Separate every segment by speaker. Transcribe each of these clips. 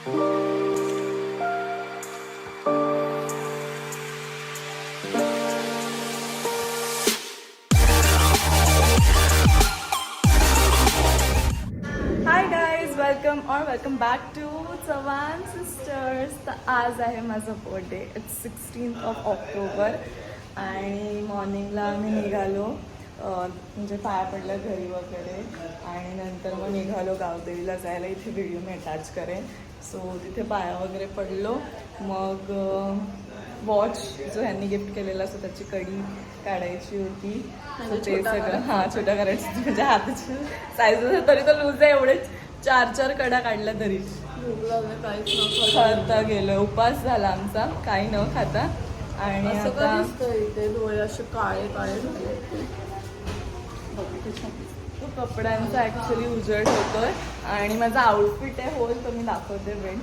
Speaker 1: हाय welcome और welcome back to Chavan sisters तर आज आहे माझा birthday it's sixteen of October आणि मॉर्निंगला आम्ही निघालो. म्हणजे पाया पडलं घरी वगैरे. आणि नंतर मग निघालो गावदेवीला जायला. इथे व्हिडिओ मी अटॅच करेन. सो तिथे पाया वगैरे पडलो. मग वॉच जो ह्यांनी गिफ्ट केलेला असतो त्याची कडी काढायची होती. ते सगळं हां छोटा करायचं. म्हणजे हाताची साईज तरी तर लूज आहे एवढे. चार चार कडा काढल्या तरी. खाता गेलो. उपास झाला आमचा. काही न खाता. आणि आता
Speaker 2: डोळे असे काळे काळे झाले
Speaker 1: तो कपड्यांचा ॲक्च्युली उजेड होतोय आणि माझा आउटफिट आहे होल तो मी दाखवते वेळ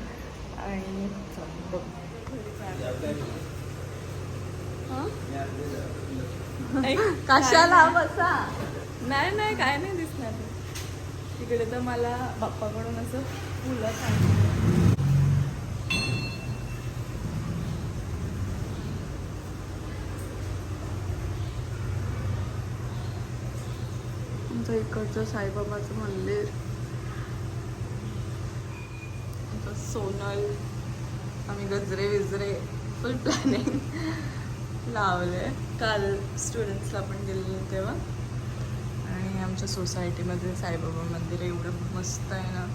Speaker 1: आणि बघ.
Speaker 2: कशाला बसा?
Speaker 1: नाही नाही काय नाही दिसणार. तिकडे तर मला बाप्पाकडून असं फुलं सांगितलं
Speaker 2: आमचं इकडचं साईबाबाचं मंदिर.
Speaker 1: सोनल आम्ही गजरे विजरे फुल प्लॅनिंग लावले. काल स्टुडंट्सला पण गेलेलो तेव्हा. आणि आमच्या सोसायटीमध्ये साईबाबा मंदिर एवढं मस्त आहे ना.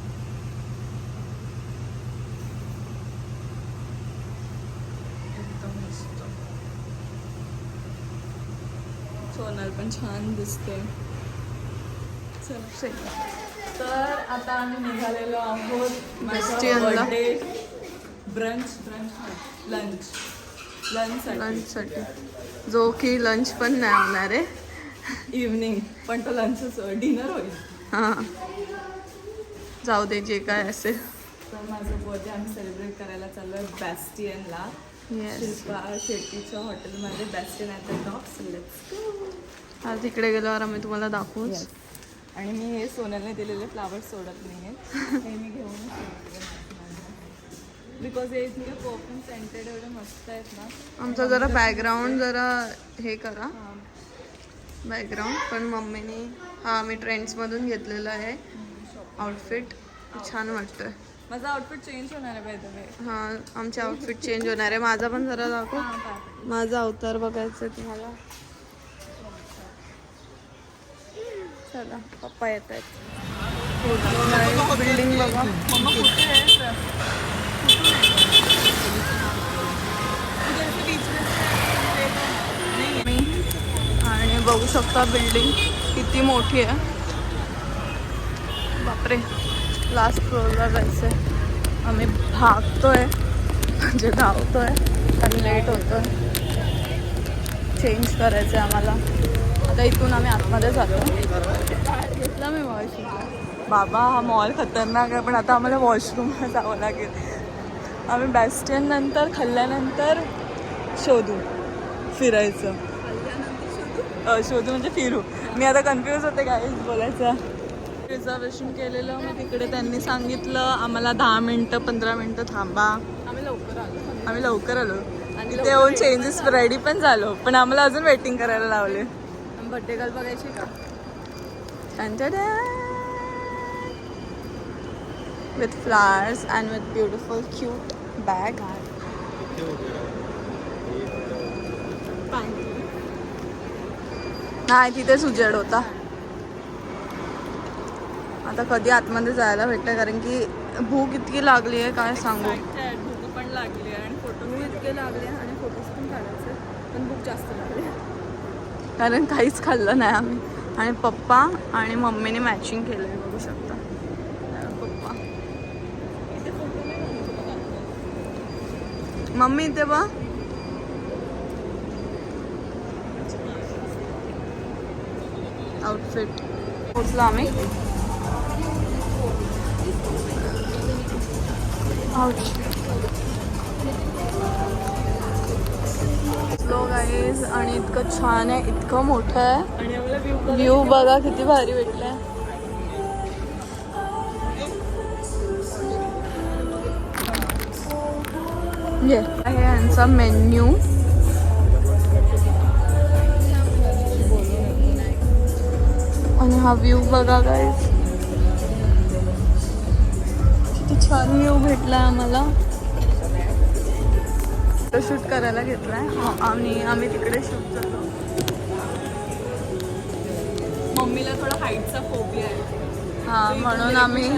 Speaker 1: एकदम मस्त. सोनल पण छान दिसते तर आता आम्ही निघालेलो आहोत माझा
Speaker 2: Christianला.
Speaker 1: बर्थडे ब्रंच ब्रंच लंच लंचसाठी
Speaker 2: लंचसाठी जो की लंच पण नाही होणार आहे.
Speaker 1: इव्हनिंग पण तो लंचच डिनर होईल.
Speaker 2: हां. जाऊ दे जे काय असेल.
Speaker 1: तर माझं बर्थडे आम्ही सेलिब्रेट करायला चाललो आहे बॅस्टियनला शिल्पा शेट्टीच्या हॉटेलमध्ये Bastian at the top select
Speaker 2: आज तिकडे गेल्यावर आम्ही तुम्हाला दाखवूच.
Speaker 1: आणि मी हे सोनलने दिलेले फ्लावर्स सोडत नाही आहेत हे मी घेऊन बिकॉज हे इथे परफ्यूम सेंटेड एवढे मस्त आहेत ना.
Speaker 2: आमचं जरा बॅकग्राऊंड जरा हे करा. बॅकग्राऊंड पण मम्मीने हा आम्ही ट्रेंड्समधून घेतलेला आहे. आउटफिट छान वाटतोय.
Speaker 1: माझा आउटफिट चेंज होणार आहे
Speaker 2: हा आमचे आउटफिट चेंज होणार आहे. माझा पण जरा दाखव. माझा अवतार बघायचं तुम्हाला. चला पप्पा येत आहेत बिल्डिंग बघा आणि बघू शकता बिल्डिंग किती मोठी आहे. बापरे लास्ट फ्लोअरला जायचं आहे आम्ही भागतोय म्हणजे धावतोय आणि लेट होतोय. चेंज करायचं आहे आम्हाला. आता इथून आम्ही आतमध्ये जातो. घेतला मी वॉश
Speaker 1: बाबा हा मॉल खतरनाक आहे पण आता आम्हाला वॉशरूमला जावं लागेल. आम्ही बॅस्टियन नंतर खाल्ल्यानंतर शोधू फिरायचं. शोधू म्हणजे फिरू. मी आता कन्फ्यूज होते काय बोलायचं. रिझर्वेशन केलेलं मी तिकडे त्यांनी सांगितलं आम्हाला दहा मिनटं पंधरा मिनटं थांबा.
Speaker 2: आम्ही लवकर आलो.
Speaker 1: आम्ही लवकर आलो. आणि तिथे येऊन चेंजेस रेडी पण झालो पण आम्हाला अजून वेटिंग करायला लावले.
Speaker 2: बड्डे गर्ल बघायची का?
Speaker 1: With flowers and with beautiful cute bag.
Speaker 2: नाही तिथेच उजेड होता. आता कधी आतमध्ये जायला भेटतं कारण की भूक इतकी लागली आहे काय सांगू?
Speaker 1: भूक पण लागली आणि फोटो
Speaker 2: इतके लागले आणि फोटोज पण काढायचे पण भूक जास्त लागली
Speaker 1: कारण काहीच खाल्लं नाही आम्ही. आणि पप्पा आणि मम्मीने मॅचिंग केलं आहे बघू शकता. पप्पा.
Speaker 2: मम्मी इथे बा
Speaker 1: आउटफिट पोचलो आम्ही.
Speaker 2: लो गाईज आणि इतकं छान आहे इतकं मोठं आहे.
Speaker 1: व्ह्यू
Speaker 2: बघा किती भारी भेटलाय. आहे यांचा मेन्यू आणि हा व्ह्यू बघा गाईज किती छान व्ह्यू भेटला आम्हाला. शूट करायला घेतलाय. हा, आणि आम्ही तिकडे शूट करतो.
Speaker 1: मम्मीला थोडा हाईटचा फोबिया आहे.
Speaker 2: हा म्हणून आम्ही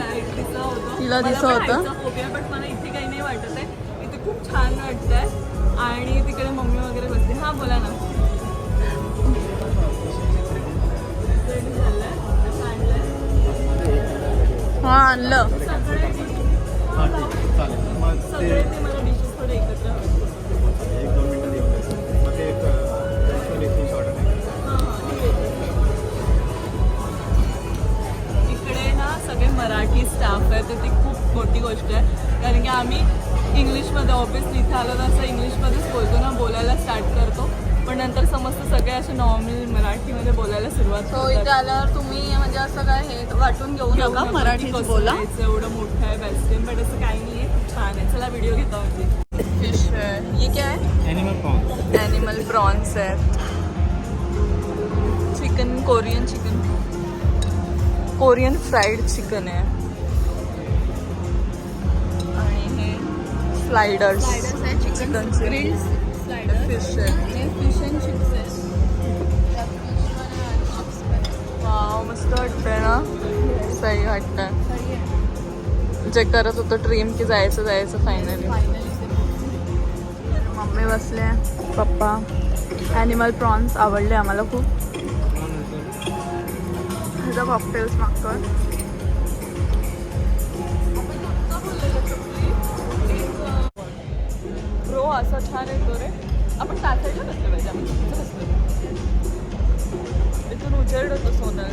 Speaker 2: तिला दिसत
Speaker 1: पण
Speaker 2: होतं.
Speaker 1: बट मला इथे काही नाही वाटत आहे. इथे खूप छान वाटतंय. आणि तिकडे मम्मी वगैरे बसते हा बोला ना?
Speaker 2: हा आणलं.
Speaker 1: सगळे
Speaker 3: ते
Speaker 1: मला डिशेस थोडे एकत्र मराठी स्टाफ आहे तर ती खूप मोठी गोष्ट आहे. कारण की आम्ही इंग्लिशमध्ये ऑब्विसली इथे आलो तर असं इंग्लिशमध्येच बोलतो ना बोलायला स्टार्ट करतो. पण नंतर समजतं सगळे असे नॉर्मल मराठीमध्ये बोलायला सुरुवात
Speaker 2: सो इथे आल्यावर तुम्ही म्हणजे असं काय हे वाटून घेऊ नका बोला.
Speaker 1: बोलायचं, एवढं मोठं आहे बेस्ट टाइम बट असं काही नाही आहे खूप छान आहे. चला व्हिडिओ घेता म्हणजे
Speaker 2: फिश आहे ये क्या है?
Speaker 3: ॲनिमल प्रॉन्स
Speaker 2: एनिमल प्रॉन्स आहेत chicken Korean chicken Korean fried chicken आहे. आणि हे स्लायडर्स चिकनचे फिश आहे. वाव मस्त वाटतंय ना? सही वाटतंय. जे करत होतं ड्रीम की जायचं जायचं फायनली मम्मी बसले पप्पा ॲनिमल प्रॉन्स आवडले आम्हाला खूप. ह्याचा कॉकटेल्स मागतोय
Speaker 1: ब्रो असा छान येतो रे. आपण त्या साईडला बसलो पाहिजे? आपण तिथे बसलो इथून उजेड होतो सोनल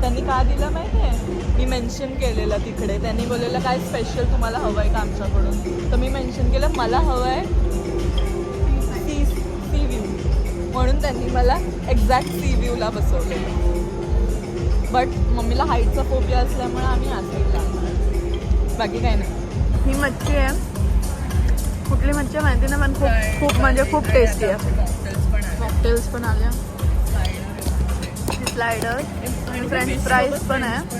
Speaker 1: त्यांनी का दिलं माहिती आहे मी मेन्शन केलेलं तिकडे. त्यांनी बोललेलं काय स्पेशल तुम्हाला हवं आहे का आमच्याकडून? तर मी मेन्शन केलं मला हवं आहे म्हणून त्यांनी मला एक्झॅक्ट सी व्ह्यूला बसवलेलं. बट मम्मीला हाईटचा फोबिया असल्यामुळे आम्ही आसाईला बाकी काही नाही.
Speaker 2: ही मच्छी आहे. कुठली मच्छी आहे माहिती नाही पण खूप खूप म्हणजे खूप टेस्टी आहे. कॉकटेल्स पण आल्या. स्लायडर आणि फ्रेंच फ्राईज पण आहे.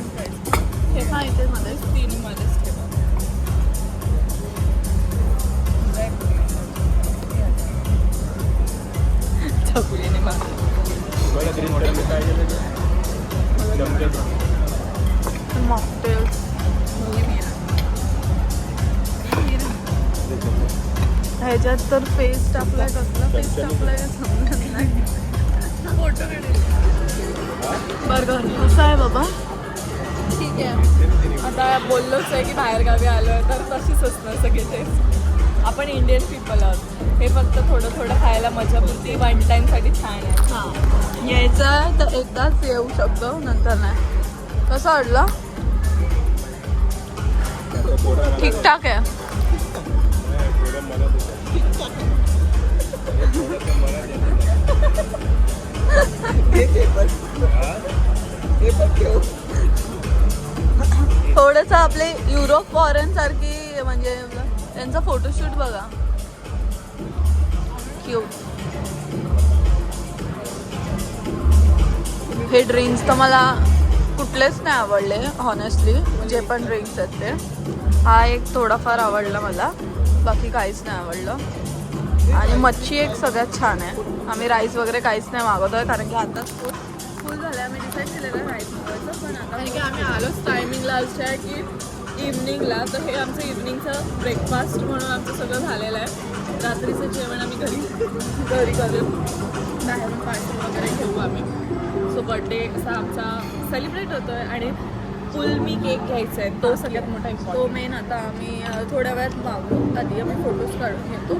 Speaker 2: हे हा इथे मध्ये
Speaker 1: तिन्हीमध्येच ठेवा
Speaker 2: मॉकटेल्स ह्याच्यात तर फेस टाकलाय कसला फेस टाकलाय समजत नाही. बर्गर कसं आहे बाबा? ठीक आहे.
Speaker 1: आता बोललोच आहे की बाहेरगावी आलो आहे तर तशीच असणार सगळे टेस्ट आपण इंडियन पीपल आहोत. हे फक्त थोडं थोडं खायला मजापुरती वन टाईमसाठी छान आहे.
Speaker 2: हां. यायचं तर एकदाच येऊ शकतो नंतर नाही. कसं ठीक ठाक आहे. थोडंसं आपले युरोप फॉरेन सारखी म्हणजे त्यांचा फोटोशूट बघा. क्यूट हे ड्रिंक्स तर मला कुठलेच नाही आवडले हॉनेस्टली जे पण ड्रिंक्स आहेत ते. हा एक थोडाफार आवडला मला. बाकी काहीच नाही आवडलं. आणि मच्छी एक सगळ्यात छान आहे. आम्ही राईस वगैरे काहीच नाही मागवतो आहे कारण की आता फुल फुल झालं आम्ही डिसाईड केलेलं राईस मागवायचं पण आता
Speaker 1: कारण की आम्ही आलोच टायमिंगला असं आहे की इव्हनिंगला तर हे आमचं इव्हनिंगचं ब्रेकफास्ट म्हणून आमचं सगळं झालेलं आहे. रात्रीचं जेवण आम्ही घरी घरी करू बाहेरून पार्टी वगैरे घेऊ आम्ही. सो बड्डे असा आमचा सेलिब्रेट होतो आहे आणि फुल मी केक घ्यायचा आहे. तो सगळ्यात मोठा
Speaker 2: तो मेन आता आम्ही थोड्या वेळात मागवू आधी आम्ही फोटोज काढून घेतो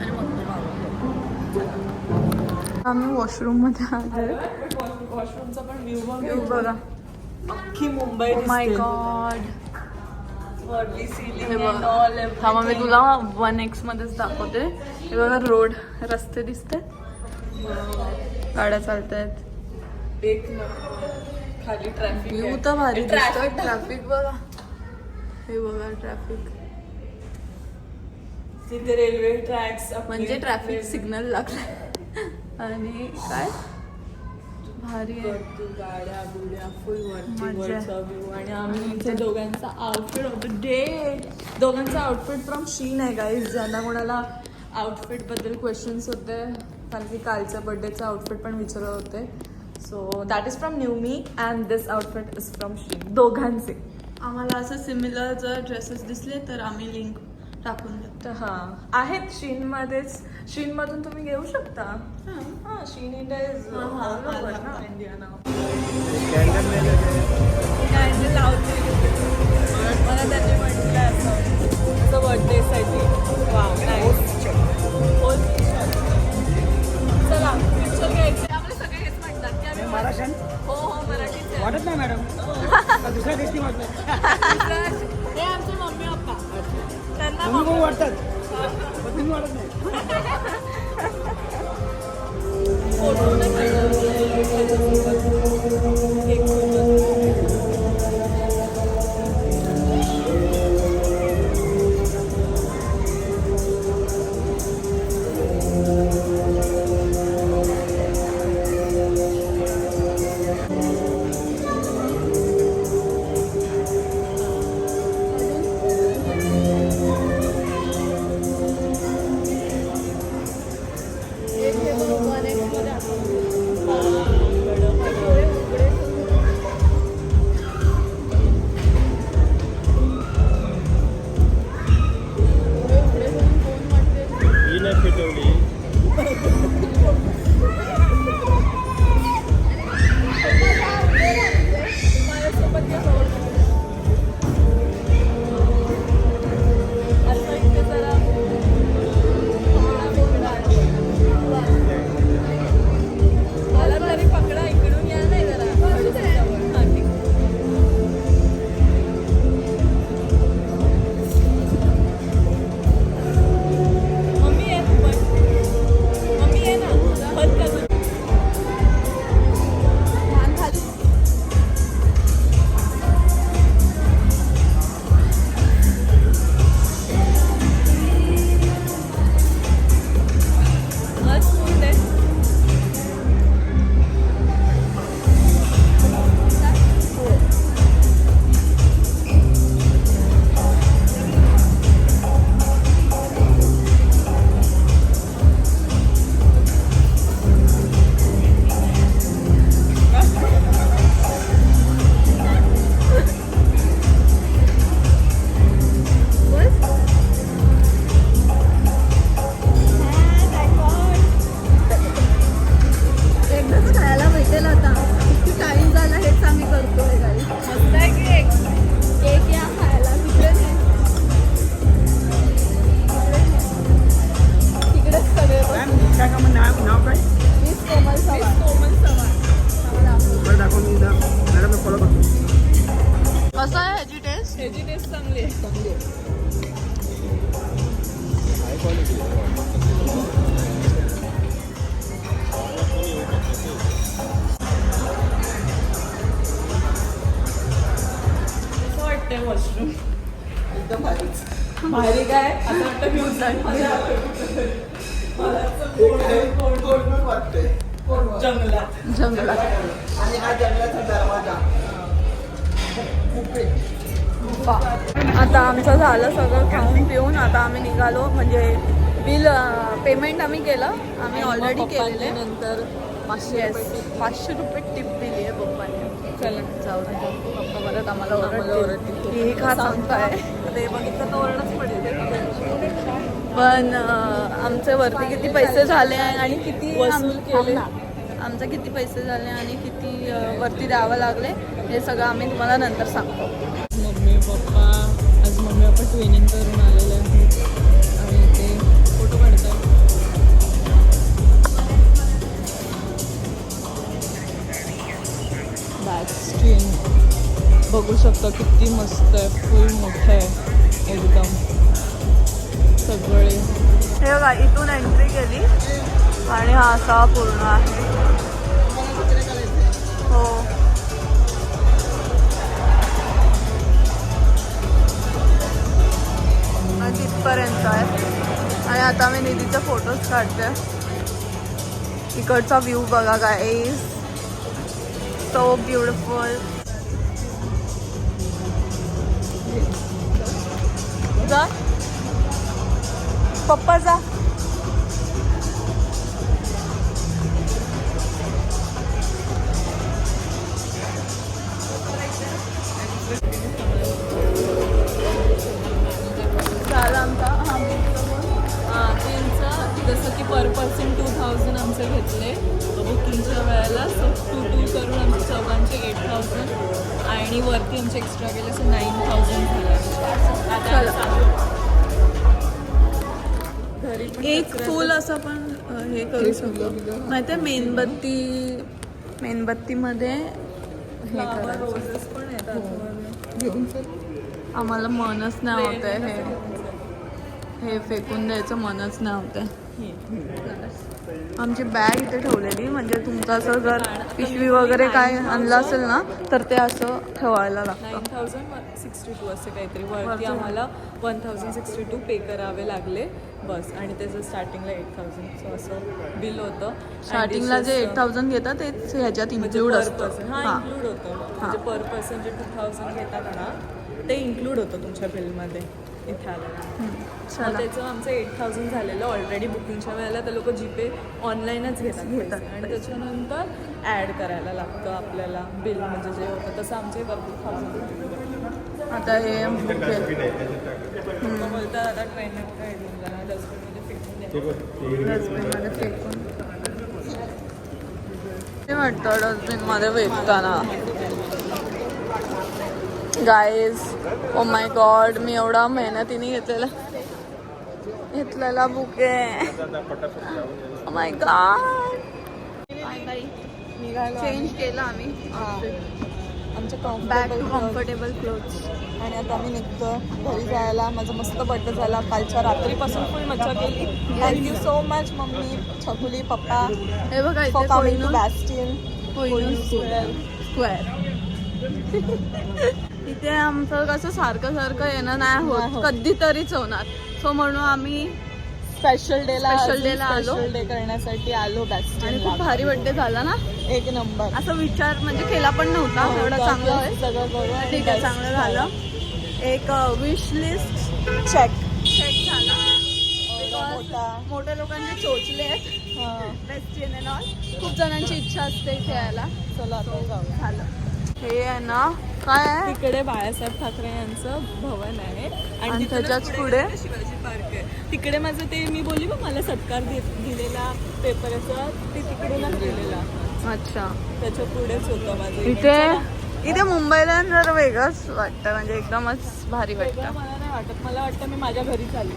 Speaker 2: आणि मग तो मागवतो आम्ही वॉशरूममध्ये आलो
Speaker 1: वॉशरूमचा पण व्ह्यू
Speaker 2: व्ह्यू बघा.
Speaker 1: अख्खी मुंबई
Speaker 2: माय गॉड
Speaker 1: वरली
Speaker 2: हे थांबा मी. तुला वन एक्स मध्येच दाखवते. हे बघा रोड रस्ते दिसते. गाड्या चालत आहेत
Speaker 1: खाली ट्रॅफिक
Speaker 2: व्ह्यू तर भारी दिसतो
Speaker 1: ट्रॅफिक
Speaker 2: ट्रॅफिक बघा. हे बघा ट्रॅफिक
Speaker 1: तिथे रेल्वे ट्रॅक्स
Speaker 2: म्हणजे ट्रॅफिक सिग्नल लागला आणि काय? भारी आहे.
Speaker 1: गाड्या बुड्या फुल आणि आम्ही इथे दोघांचा आउटफिट ऑफ द डे दोघांचा आउटफिट फ्रॉम शीन आहे गाईज ज्यांना कोणाला आउटफिटबद्दल क्वेश्चन्स होते. कारण की कालच्या बर्थडेचा आउटफिट पण विचारत होते. So that is from new me and this outfit is from Shein दोघांचे.
Speaker 2: आम्हाला असं सिमिलर जर ड्रेसेस दिसले तर आम्ही लिंक टाकून देतो
Speaker 1: हां. आहेत शीनमध्येच शीनमधून तुम्ही घेऊ शकता. हां. शीन इंडिया इज
Speaker 2: हां, हां.
Speaker 1: ना इंडिया नाव
Speaker 3: कॅन्डल
Speaker 1: लावते मला त्यांनी म्हटलं असं बर्थडेसाठी वाव
Speaker 3: नाही मॅडम. दुसऱ्या देशनी वाटत
Speaker 1: हे आमचे मम्मी पप्पा. त्यांना मम्मी
Speaker 3: वाटतात तुम्ही वाटत नाही.
Speaker 1: आता
Speaker 2: आमचं झालं सगळं खाऊन पिऊन आता आम्ही निघालो. म्हणजे बिल पेमेंट आम्ही केलं. आम्ही ऑलरेडी केलेले.
Speaker 1: नंतर पाचशे
Speaker 2: पाचशे रुपये टिप दिली आहे पप्पाने.
Speaker 1: चला
Speaker 2: जाऊ दे. पप्पा परत आम्हाला ओरडतील. हे खा सांगताय.
Speaker 1: ते बघितलं तर ओरडच पडेल.
Speaker 2: पण आमचे वरती किती पैसे झाले आहे आणि किती
Speaker 1: वसूल केले.
Speaker 2: आमचे किती पैसे झाले आणि किती वरती द्यावं लागले हे सगळं आम्ही तुम्हाला नंतर सांगतो.
Speaker 1: आज ट्रेनिंग करून आलेले आहेत आणि ते फोटो काढतात बॅक स्क्रीन बघू शकता किती मस्त आहे. फुल मोठं आहे. एकदम. सगळे.
Speaker 2: हे बघा इथून एंट्री केली. आणि हा असा पूर्ण आहे. पर्यंत आहे. आणि आता मी निधीचे फोटोज काढते. इकडचा व्ह्यू बघा काय एस सो ब्युटिफुल जा. पप्पा जा. आमचे
Speaker 1: घेतले. बुकिंगच्या वेळेला सो टू टू करून आमचे चौघांचे एट थाउजंड आणि वरती आमचे एक्स्ट्रा गेले सो नाईन थाउजंड झालं.
Speaker 2: एक फुल असं पण हे करू शकतो. माहिती मेणबत्ती मेणबत्तीमध्ये हे
Speaker 1: रोजेस पण येतात आतमध्ये.
Speaker 2: आम्हाला मनच नाही होत आहे हे हे फेकून द्यायचं मनच नाही होत आहे आमची बॅग इथे ठेवलेली म्हणजे तुमचं असं जर पिशवी वगैरे काय आणलं असेल ना तर ते असं ठेवायला लागतं.
Speaker 1: नाईन थाउजंड सिक्स्टी टू असे काहीतरी वरती आम्हाला one thousand sixty two pay करावे लागले बस आणि त्याचं स्टार्टिंगला एट थाउजंड सो असं बिल होतं.
Speaker 2: स्टार्टिंगला जे
Speaker 1: dishes,
Speaker 2: एट थाउजंड घेतात तेच ह्याच्यात
Speaker 1: म्हणजे
Speaker 2: इन्क्लूड
Speaker 1: per
Speaker 2: असतं.
Speaker 1: हा
Speaker 2: हां.
Speaker 1: इन्क्लूड होतं. म्हणजे पर पर्सन जे टू थाउजंड घेतात ना ते इन्क्लूड होतं तुमच्या बिलमध्ये. इथे
Speaker 2: चला.
Speaker 1: त्याचं आमचं एट थाउजंड झालेलं ऑलरेडी बुकिंगच्या वेळेला ते लोक जीपे ऑनलाईनच घेतात
Speaker 2: घेतात.
Speaker 1: आणि त्याच्यानंतर ॲड करायला लागतं आपल्याला बिल म्हणजे जे होतं तसं आमचे वरती थाउजंड
Speaker 2: आता हे
Speaker 1: बोलतात आता ट्रेनने कुठे येऊन जाणार डस्टबिनमध्ये फेकून
Speaker 3: बघ,
Speaker 2: डस्टबिनमध्ये फेकून ते वाटतं डस्टबिनमध्ये फेकताना गाईज ओ माय गॉड मी एवढा मेहनतीने घेतलेला घेतलेला बुक आहे. माय गॉड चेंज केलं आम्ही.
Speaker 1: आमचं कम्फर्टेबल
Speaker 2: कम्फर्टेबल क्लोथ्स
Speaker 1: आणि आता आम्ही निघतो घरी जायला. माझा मस्त बड्डे झाला. कालच्या रात्रीपासून फुल मज्जा केली. Thank you so much mummy Chhakuli papa.
Speaker 2: हे बघा
Speaker 1: बॅस्टिन
Speaker 2: स्क्वेअर इथे आमचं कसं सारखं सारखं येणं नाही होत. कधीतरीच होणार. सो म्हणून आम्ही
Speaker 1: स्पेशल डेला
Speaker 2: Special day ला आलो.
Speaker 1: स्पेशल डे करण्यासाठी आलो
Speaker 2: आणि
Speaker 1: बॅस्टिन
Speaker 2: खूप भारी बड्डे झाला ना?
Speaker 1: एक नंबर.
Speaker 2: असा विचार म्हणजे केला पण नव्हता.
Speaker 1: हो,
Speaker 2: एवढं चांगलं आहे.
Speaker 1: सगळं आणि
Speaker 2: ठीक आहे चांगलं झालं. एक विश लिस्ट
Speaker 1: चेक
Speaker 2: चेक झाला. मोठ्या लोकांचे चोचले आहेत. बेस्ट खूप जणांची इच्छा असते इथे यायला
Speaker 1: चला
Speaker 2: झालं. हे आहे ना काय आहे?
Speaker 1: तिकडे बाळासाहेब ठाकरे यांचं भवन आहे.
Speaker 2: आणि त्याच्याच
Speaker 1: पुढे शिवाजी पार्क आहे. तिकडे माझं ते मी बोलली बघ मला सत्कार दिलेला पेपरचा ते तिकडूनच दिलेला
Speaker 2: अच्छा.
Speaker 1: त्याच्या पुढेच होतं माझं.
Speaker 2: इथे इथे मुंबईला जर वेगळंच वाटतं म्हणजे एकदमच भारी वाटतं.
Speaker 1: मला नाही वाटत. मला वाटतं मी माझ्या घरी चालली.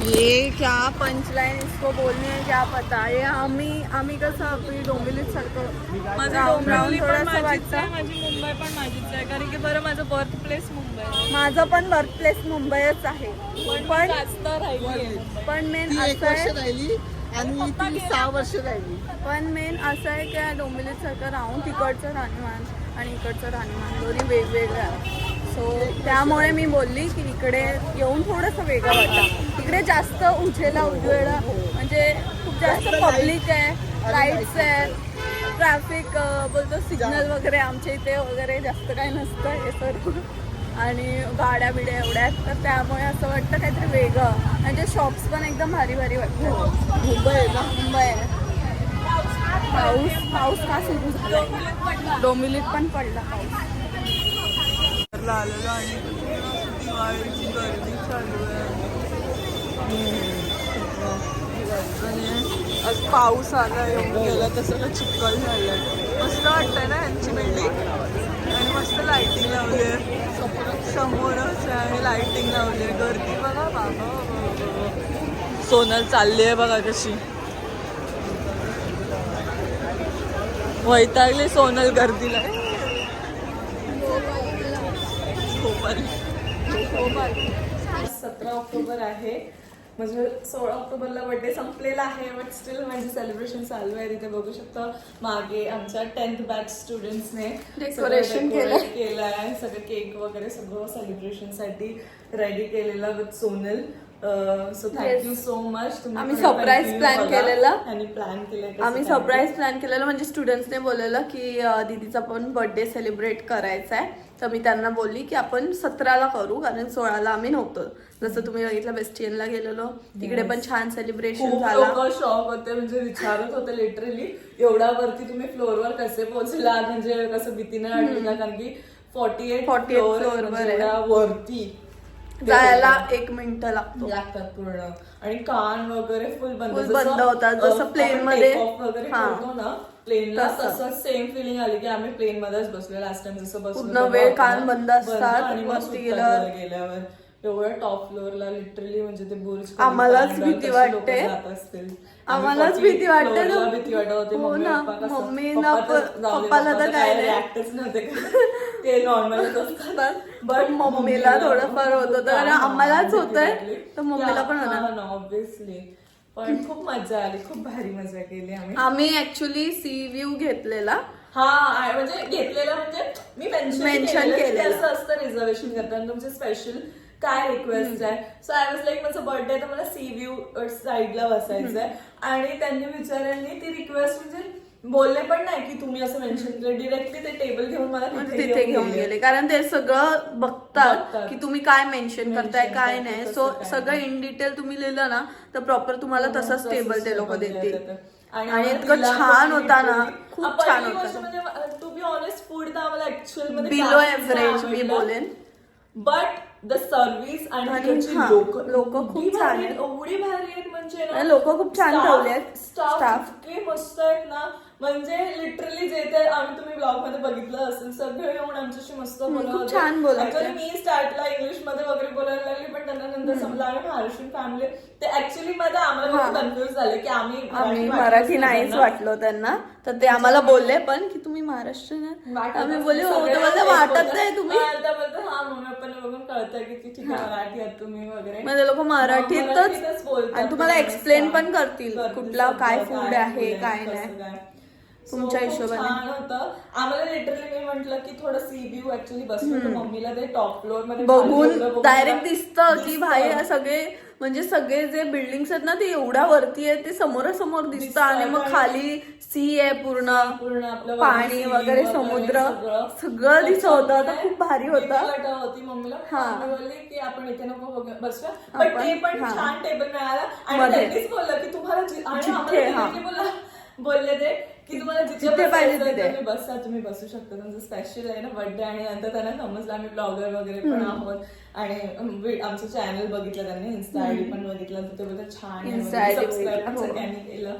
Speaker 2: ये क्या पंचलाइन इसको बोलने है क्या पता? ये आम्ही आम्ही कसं आपली डोंबिवलीत सारखं
Speaker 1: माझं डोंबिवली पण माझीच आहे माझी मुंबई पण माझीच आहे कारण की बरं माझं बर्थ प्लेस मुंबई आहे.
Speaker 2: माझं पण बर्थ प्लेस मुंबईच आहे.
Speaker 1: पण
Speaker 2: पण
Speaker 1: जास्त राहिली
Speaker 2: पण मेन
Speaker 4: ती एक
Speaker 2: असं
Speaker 4: वर्ष
Speaker 2: आहे
Speaker 4: राहिली आणि ती सहा वर्ष राहिली.
Speaker 2: पण मेन असं आहे की या डोंबिवलीत सारखं राहून तिकडचं राहणीमान आणि इकडचं राहणीमान दोन्ही वेगवेगळं आहे. सो त्यामुळे मी बोलली की इकडे येऊन थोडंसं वेगळं वाटतं इकडे जास्त उजेला उजेला म्हणजे खूप जास्त पब्लिक आहे लाईट्स आहेत ट्रॅफिक बोलतो सिग्नल वगैरे आमच्या इथे वगैरे जास्त काही नसतं हे सर्व. आणि गाड्या बिड्या एवढ्या आहेत. तर त्यामुळे असं वाटतं काहीतरी वेगळं. म्हणजे शॉप्स पण एकदम भारी भारी वाटतात.
Speaker 4: मुंबई
Speaker 2: मुंबई आहे. पाऊस पाऊस का सुरू झाला? डोंबिवलीत पण पडला पाऊस. आलेलो आणि दिवाळीची गर्दी चालू आहे. आणि आज पाऊस आला येऊन गेला तर सगळं चिखल झालं मस्त वाटतंय ना यांची बिल्डिंग? आणि मस्त लाइटिंग लावली आहे. समोरच आहे लायटिंग लावली आहे. गर्दी बघा बाबा. सोनल चालली आहे बघा कशी. वैतागली सोनल गर्दीला.
Speaker 1: सतरा ऑक्टोबर आहे. म्हणजे सोळा ऑक्टोबरला बर्थडे संपलेला आहे बट स्टील माझे सेलिब्रेशन चालू आहे. तिथे बघू शकता मागे आमच्या टेन्थ बॅच स्टुडंट्सने
Speaker 2: केलंय.
Speaker 1: केलं आहे सगळं केक वगैरे सगळं सेलिब्रेशनसाठी रेडी केलेलं with Sonal so thank you so much
Speaker 2: आम्ही surprise plan केलेलं.
Speaker 1: आणि प्लॅन केलं
Speaker 2: आम्ही सरप्राईज प्लॅन केलेलं. म्हणजे स्टुडंट्सने बोललेलं की अं, दीदीचा पण बर्थडे सेलिब्रेट करायचा आहे. तर मी त्यांना बोलली की आपण सतराला करू कारण सोळाला आम्ही नव्हतो. जसं तुम्ही बघितलं बेस्टियनला गेलेलो. तिकडे पण छान सेलिब्रेशन झाला.
Speaker 1: शॉक होते म्हणजे विचारत होते लिटरली एवढा वरती तुम्ही फ्लोअरवर कसे पोहोचला? म्हणजे कसं भीतीने कारण की फॉर्टी एट
Speaker 2: 48 floor वर आहे.
Speaker 1: वरती.
Speaker 2: जायला एक मिनिट लागतो
Speaker 1: लागतात पूर्ण आणि कान वगैरे फुल बंद
Speaker 2: बंद होतात. जसं
Speaker 1: आपण
Speaker 2: मध्ये-
Speaker 1: वगैरे. करतो ना प्लेनला
Speaker 2: तसं.
Speaker 1: सेम फिलिंग आली की आम्ही प्लेन मध्येच बसलो लास्ट टाइम जसं बसलो
Speaker 2: वेळ कान. बंद असतात.
Speaker 1: आणि सुटतात
Speaker 2: गेल्यावर.
Speaker 1: वर गेल्यावर एवढं टॉप फ्लोअरला लिटरली म्हणजे ते बुर्ज
Speaker 2: आम्हालाच भीती वाटते. आम्हालाच
Speaker 1: आम्ही
Speaker 2: भीती वाटते
Speaker 1: 48
Speaker 2: ना.
Speaker 1: floor ला भीती वाटत होती
Speaker 2: हो
Speaker 1: मम्मी
Speaker 2: पप्पाला
Speaker 1: पप्पा
Speaker 2: तर काय नाही.
Speaker 1: reactच नव्हते. ते नॉर्मलच असतात.
Speaker 2: पण मम्मीला थोडंफार होत. होतं कारण आम्हालाच होतंय. तर मम्मीला पण होणार
Speaker 1: ऑब्विसली पण खूप मजा आली. खूप भारी मजा केली आम्ही.
Speaker 2: आम्ही ऍक्च्युली सी व्ह्यू घेतलेला.
Speaker 1: हा म्हणजे घेतलेलं म्हणजे मी मेन्शन
Speaker 2: Mention
Speaker 1: केलेलं की
Speaker 2: केलेलं.
Speaker 1: असं असतं रिझर्वेशन करताना. तुमचे स्पेशल काय रिक्वेस्ट आहे? सो आय वॉज लाईक माझा बर्थडे तर मला सी व्ह्यू साईडला बसायचं आहे आणि त्यांनी विचारांनी ती रिक्वेस्ट म्हणजे बोलले पण नाही की तुम्ही असं मेन्शन केलं डिरेक्टली ते टेबल घेऊन मला
Speaker 2: तिथे घेऊन गेले कारण ते सगळं बघतात. की तुम्ही काय मेन्शन करताय काय नाही सो सगळं इन डिटेल तुम्ही लिहिलं ना तर प्रॉपर तुम्हाला तसंच टेबल ते लोक देतील आणि इतकं छान होता ना. खूप छान होता
Speaker 1: टू बी ऑनेस्ट फूड तर आम्हाला ऍक्च्युअलमध्ये
Speaker 2: बिलो एव्हरेज मी बोलेन
Speaker 1: बट द सर्व्हिस आणि
Speaker 2: हा,
Speaker 1: लोक
Speaker 2: लोकं खूप छान आहेत.
Speaker 1: एवढी भारी आहेत म्हणजे
Speaker 2: लोकं खूप छान ठेवले आहेत.
Speaker 1: स्टाफ. इतके मस्त आहेत ना म्हणजे लिटरली जे ते आम्ही तुम्ही ब्लॉगमध्ये बघितलं असेल सगळे येऊन आमच्याशी मस्त
Speaker 2: खूप. छान बोलत.
Speaker 1: मी स्टार्टला इंग्लिशमध्ये वगैरे बोलायला लागली पण त्यांना नंतर समजलं आम्ही महाराष्ट्रीयन फॅमिली ते ऍक्च्युली मध्ये आम्हाला. कन्फ्युज झाले की आम्ही
Speaker 2: मराठी
Speaker 1: नाही
Speaker 2: नाहीच. वाटलो त्यांना तर ते आम्हाला बोलले पण की तुम्ही महाराष्ट्रीयन?
Speaker 1: वाटत
Speaker 2: आम्ही. बोलले हो तर वाटत. नाही तुम्ही
Speaker 1: हा, बघून कळतंय की ती ठीक आहे मराठी आहात तुम्ही वगैरे
Speaker 2: मग ते लोक
Speaker 1: मराठीतच.
Speaker 2: आणि तुम्हाला एक्सप्लेन पण करतील कुठला काय फूड आहे काय नाही तुमच्या हिशोबाने.
Speaker 1: आम्हाला लिटरली मी म्हंटल की थोडं सी व्ह्यू ऍक्च्युली बसलो मम्मीला. ते टॉप फ्लोअरमध्ये
Speaker 2: बघून डायरेक्ट दिसतं की. भाई सगळे म्हणजे सगळे जे बिल्डिंग्स आहेत ना ते एवढ्या वरती आहेत ते समोरासमोर दिसतं.
Speaker 1: दिसतं
Speaker 2: आणि मग खाली सी आहे पूर्ण.
Speaker 1: पूर्ण आपलं
Speaker 2: पाणी वगैरे समुद्र. सगळं. दिसत होतं. तर खूप भारी होतं.
Speaker 1: होती मम्मीला.
Speaker 2: हा.
Speaker 1: की आपण इथे नको बसूया पण ते पण. छान टेबल मिळाला. आणि बोललं की तुम्हाला बोलले ते की तुम्हाला जिथे
Speaker 2: पाहिजे तिथे.
Speaker 1: तुम्ही बसा तुम्ही बसू शकता. तुमचं स्पेशल आहे ना बर्थडे आणि नंतर त्यांना समजलं आम्ही ब्लॉगर वगैरे पण आहोत. आणि आमचं चॅनल बघितलं त्यांनी इन्स्टा आयडी पण बघितलं. तर ते बोलतात छान
Speaker 2: बघितलं, हो.
Speaker 1: सगळ्यांनी केलं.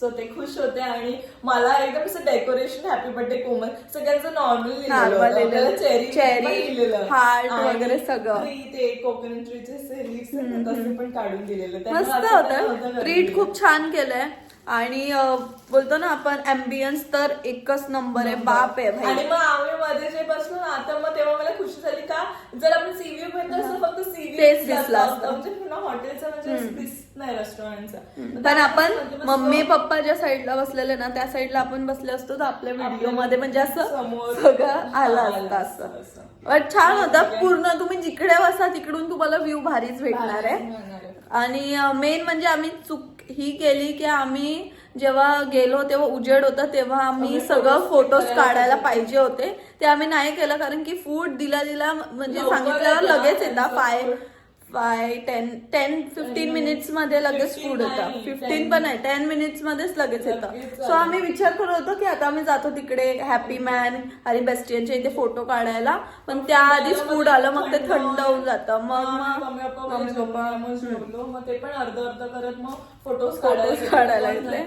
Speaker 1: सो ते खुश होते आणि मला एकदम असं डेकोरेशन हॅपी बर्थडे कोमल. सगळ्यांचं नॉर्मल. चेरी
Speaker 2: heart वगैरे सगळं.
Speaker 1: ते कोकोनट ट्रीचे लिप्स पण काढून दिलेले.
Speaker 2: मस्त होतं. ट्रीट. खूप छान केलंय. आणि बोलतो ना आपण अँबियन्स तर एकच नंबर आहे. बाप आहे भाई.
Speaker 1: आणि मग आम्ही मध्ये जे बसलो ना आता मग तेव्हा मला खुशी झाली का? जर आपण सीव्ही घेतलं असतं फक्त सीव्ही
Speaker 2: तेच दिसलं असतं.
Speaker 1: म्हणजे पुन्हा हॉटेलचं म्हणजे नाही रेस्टॉरंटचं
Speaker 2: पण आपण मम्मी पप्पा ज्या साईडला बसलेले ना त्या साईडला आपण बसले असतो तर आपल्या व्हिडिओमध्ये म्हणजे असं
Speaker 1: समोर
Speaker 2: सगळं आलं असतं असं. पण छान होतं. पूर्ण तुम्ही जिकडे बसा तिकडून तुम्हाला व्ह्यू भारीच भेटणार आहे. आणि मेन म्हणजे आम्ही चूक ही केली की आम्ही जेव्हा गेलो तेव्हा उजेड होता तेव्हा आम्ही
Speaker 1: सगळे
Speaker 2: फोटोज काढायला
Speaker 1: पाहिजे
Speaker 2: होते. ते आम्ही नाही केलं कारण की फूड दिला दिला म्हणजे सांगितल्यावर लगेच येतात five. Five ten ten fifteen मिनिट्समध्ये लगेच
Speaker 1: 15
Speaker 2: फूड
Speaker 1: नाही,
Speaker 2: फिफ्टीन
Speaker 1: 10
Speaker 2: पण नाही टेन मिनिट्स मध्येच लगेच येतं. सो. आम्ही विचार करत होतो की आता आम्ही जातो तिकडे हॅपी मॅन आणि बेस्टियनच्या इथे फोटो काढायला. पण त्याआधीच फूड आलं मग ते थंड होऊन जातं. मग
Speaker 1: मग मम्मी पप्पा मग ते पण अर्ध अर्ध करत मग फोटोज
Speaker 2: काढायला घेतले.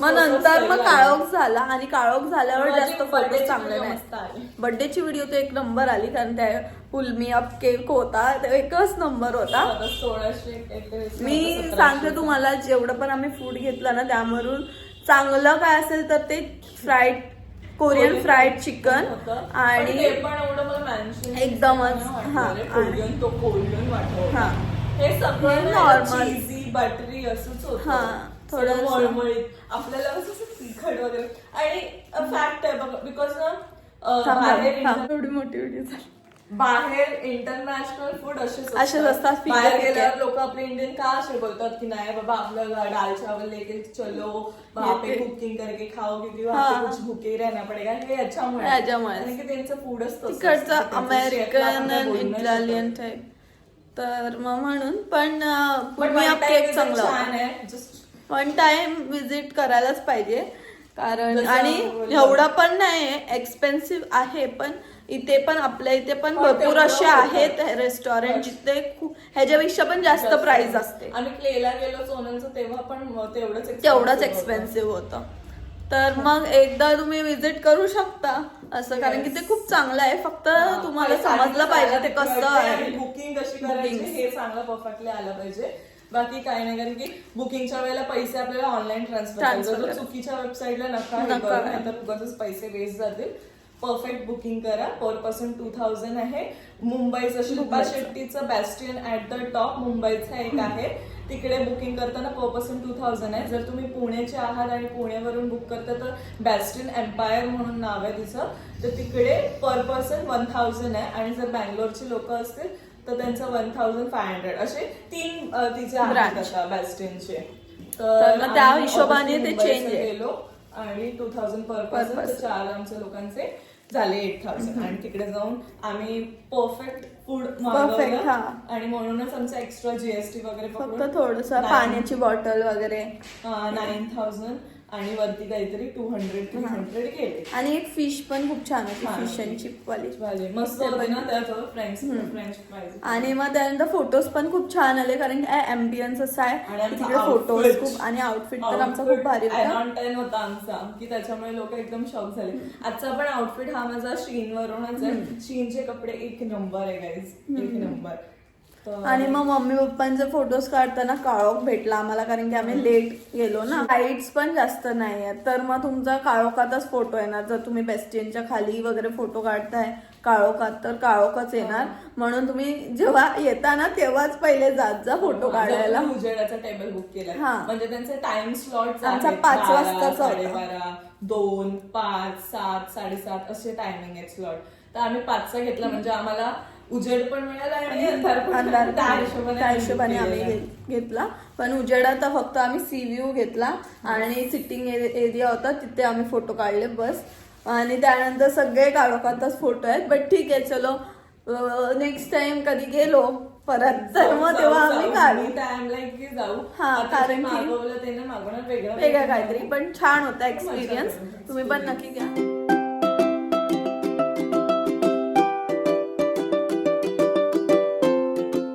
Speaker 2: मग नंतर मग काळोख झाला आणि काळोख झाल्यावर जास्त फोटो चांगले. नाही बर्थडेची व्हिडिओ तो एक नंबर आली कारण त्या पुलमी अप केक होता तो एकच नंबर होता
Speaker 1: सोळाशे एकवीस,
Speaker 2: मी. सांगते तुम्हाला जेवढं पण आम्ही फूड घेतलं ना त्यामधून चांगलं काय असेल तर ते फ्राईड कोरियन फ्राईड चिकन आणि एकदमच, हा, हा
Speaker 1: हे सगळं
Speaker 2: Normal.
Speaker 1: बटरी असंच होतं
Speaker 2: हा,
Speaker 1: थोडं. मळमळीत आपल्याला कसं असं तिखट वगैरे आणि फॅक्ट आहे बघा बिकॉज ना अं,
Speaker 2: थांब,
Speaker 1: बाहेर
Speaker 2: थांब. एवढी मोठी व्हिडिओ झाली
Speaker 1: बाहेर इंटरनॅशनल फूड असेच
Speaker 2: असेच असतात,
Speaker 1: बाहेर. गेल्यावर लोक आपले इंडियन का असे बोलतात की नाही बाबा आपलं घ- दाल चावल लेके चलो वहाँ पे
Speaker 2: येते.
Speaker 1: कुकिंग करके खाओ क्योंकि वहाँ पे
Speaker 2: हा.
Speaker 1: कुछ भूखे ही रहना पडेगा हे याच्यामुळे
Speaker 2: याच्यामुळे.
Speaker 1: कारण की त्यांचं तसं असतं.
Speaker 2: तिकडचं
Speaker 1: त्यांचं
Speaker 2: अमेरिकन
Speaker 1: आपण काय
Speaker 2: इटालियन. टाईप तर मग म्हणून पण केक चांगला होता वन टाइम विजिट करायलाच पाहिजे कारण आणि. एवढा पण नाही एक्सपेन्सिव्ह आहे पण इथे पण आपल्या इथे पण भरपूर असे
Speaker 1: होतं.
Speaker 2: आहेत रेस्टॉरंट जिथे खूप ह्याच्यापेक्षा पण जास्त प्राइस असते
Speaker 1: आम्ही प्लेला गेलो सोनलचं तेव्हा पण तेवढंच
Speaker 2: तेवढंच. एक्सपेन्सिव्ह होतं तर मग एकदा तुम्ही विजिट करू शकता. असं कारण की ते खूप चांगलं आहे. फक्त तुम्हाला समजलं पाहिजे ते कसं आहे.
Speaker 1: बुकिंग कशी करायची. हे चांगलं परफेक्टली आलं पाहिजे. बाकी काही नाही कारण की बुकिंगच्या वेळेला पैसे आपल्याला ऑनलाईन ट्रान्सफर. चुकीच्या वेबसाईटला नका
Speaker 2: नका
Speaker 1: उगाचच पैसे वेस्ट जातील. परफेक्ट बुकिंग करा. पर पर्सन टू थाउजंड आहे. मुंबईचं शिल्पा. शेट्टीचं बॅस्टियन ऍट द टॉप मुंबईचं एक आहे. तिकडे बुकिंग करताना पर पर्सन टू थाउजंड आहे. जर तुम्ही पुण्याचे आहात आणि पुण्यावरून बुक करता तर बॅस्टियन एम्पायर म्हणून नाव आहे तिचं. तर तिकडे पर पर्सन वन थाउजंड आहे. आणि जर बँगलोरची लोक असतील तर त्यांचं वन थाउजंड फाय हंड्रेड असे तीन तिचे आहेत बॅस्टिनचे
Speaker 2: तर त्या हिशोबाने ते आहे.
Speaker 1: गेलो. आणि टू थाउजंड पर पर्सन. चार आमच्या लोकांचे झाले एट थाउजंड आणि तिकडे जाऊन आम्ही परफेक्ट फूड मागवलं.
Speaker 2: हा.
Speaker 1: आणि म्हणूनच आमचं एक्स्ट्रा जीएसटी वगैरे
Speaker 2: फक्त थोडस पाण्याची बॉटल वगैरे.
Speaker 1: नाईन थाउजंड आणि वरती काहीतरी टू हंड्रेड थ्री हंड्रेड गेले
Speaker 2: आणि एक फिश पण खूप छान होती फिश अँड चिप वाली.
Speaker 1: मस्त होते ना त्याचं. फ्रेंच फ्रेंच फ्राईज
Speaker 2: आणि मग त्यानंतर फोटोज पण खूप छान आले कारण की अँबियन्स असं आहे. तिकडे फोटोज. खूप आणि आउटफिट तर आमचा खूप भारी होता.
Speaker 1: आमचा की त्याच्यामुळे लोक एकदम शॉक झाले. आजचा पण आउटफिट हा माझा शीन वरूनच आहे. शीनचे कपडे एक नंबर आहे गाईज एक नंबर
Speaker 2: आणि मग मम्मी पप्पांचे फोटोज काढताना काळोख भेटला आम्हाला कारण की आम्ही लेट गेलो ना. लाईट्स पण जास्त नाही आहेत. तर मग तुमचा काळोखातच फोटो येणार. जर तुम्ही बेस्टियनच्या खाली वगैरे फोटो काढताय काळोखात तर काळोखच येणार. म्हणून तुम्ही जेव्हा येता ना तेव्हाच पहिले जात जा फोटो काढायला.
Speaker 1: उजेडाचा टेबल बुक केला
Speaker 2: हा.
Speaker 1: म्हणजे त्यांचे टाइम स्लॉट
Speaker 2: आमचा पाच वाजताचा
Speaker 1: दोन पाच सात साडेसात असे टायमिंग आहेत स्लॉट तर आम्ही पाचचा घेतला म्हणजे आम्हाला उजेड पण मिळाला आणि अंधार पण त्या हिशोबाने
Speaker 2: त्या
Speaker 1: आम्ही
Speaker 2: हिशोबाने
Speaker 1: book
Speaker 2: आम्ही
Speaker 1: केलेला.
Speaker 2: घे- घेतला. पण उजेडाचा फक्त आम्ही सी व्ह्यू घेतला आणि सिटिंग एरिया होता. तिथे आम्ही फोटो काढले बस. आणि त्यानंतर सगळे काळोखातच फोटो आहेत. बट ठीक आहे चलो. नेक्स्ट टाइम कधी गेलो परत तर मग तेव्हा आम्ही. काढू.
Speaker 1: की जाऊ.
Speaker 2: हा,
Speaker 1: आता जे
Speaker 2: कारण की-
Speaker 1: मागवलं ते ना मागवणार वेगळं
Speaker 2: वेगळं काहीतरी पण छान होता एक्सपिरियन्स. तुम्ही पण नक्की घ्या.